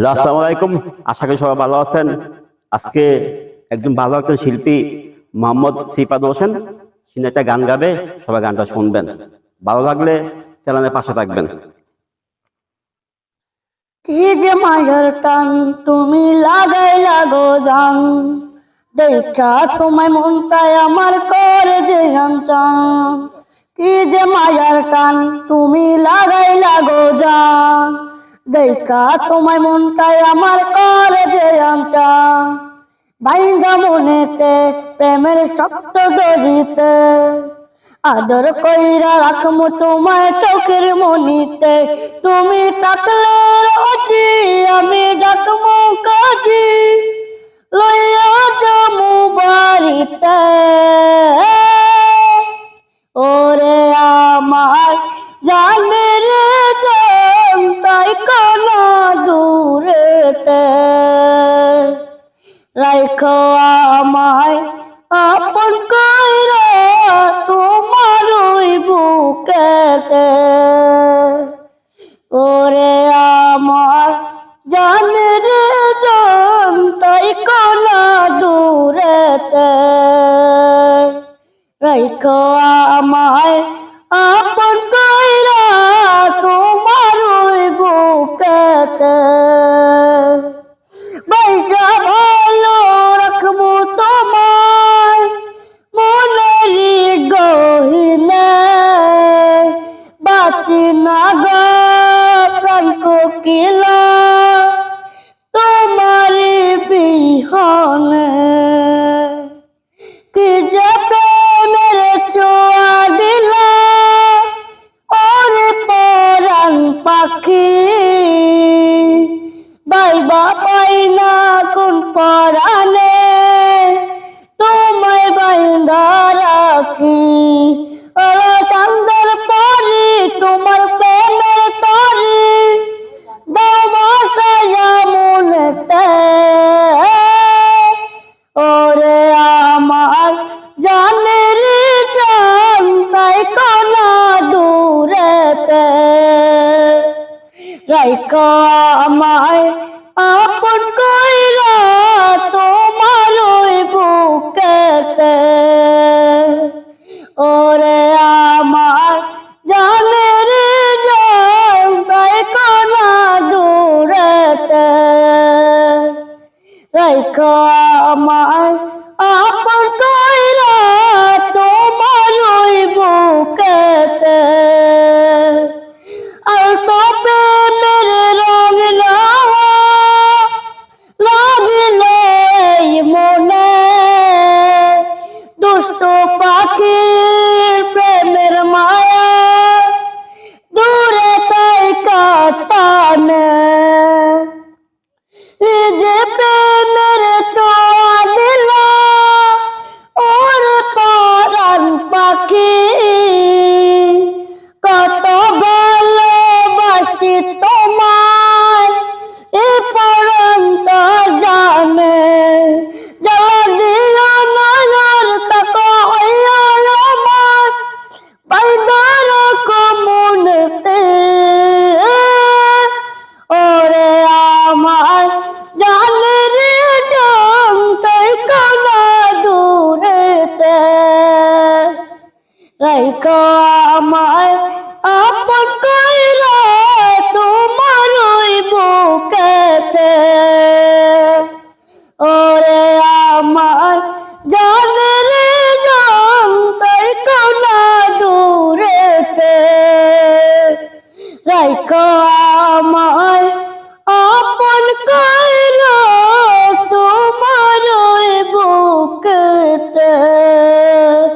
Hello আশা করি সবাই ভালো আছেন। আজকে একজন ভালো একজন শিল্পী, মোহাম্মদ সিপাদ হোসেন। তিনি একটা গান গাবে, সবাই গানটা শুনবেন। ভালো লাগলে চ্যানেলের পাশে থাকবেন। কি যে মায়ের টান, তুমি লাগাই লাগো জান। দেখা তোমায় মনটাই আমার করে যে টান। কি যে মায়ের টান, তুমি লাগাই লাগো জান। দেখা তোমায় মনটাই আমার করে যে টান বাইঙ্গা মনেতে, প্রেমের শক্ত দড়িতে আদর কইরা রাখমু তোমায় চোখের মনিতে। তুমি থাকলে রাজি আমি ডাকমু কাজি। লইয়া যামু বাড়িতে। আপন কইরা তোমার ওই বুকেতে। ওরে আমার জানের জান তাই কানা দূরেতে। রাইখো আমায় আপন বিহনে কি যে প্রেমের ছোঁয়া দিলা ওরে পরাণ পাখি রাইকা আমায় আপন কইরা তোমার ಪ್ರ রাইকা আমার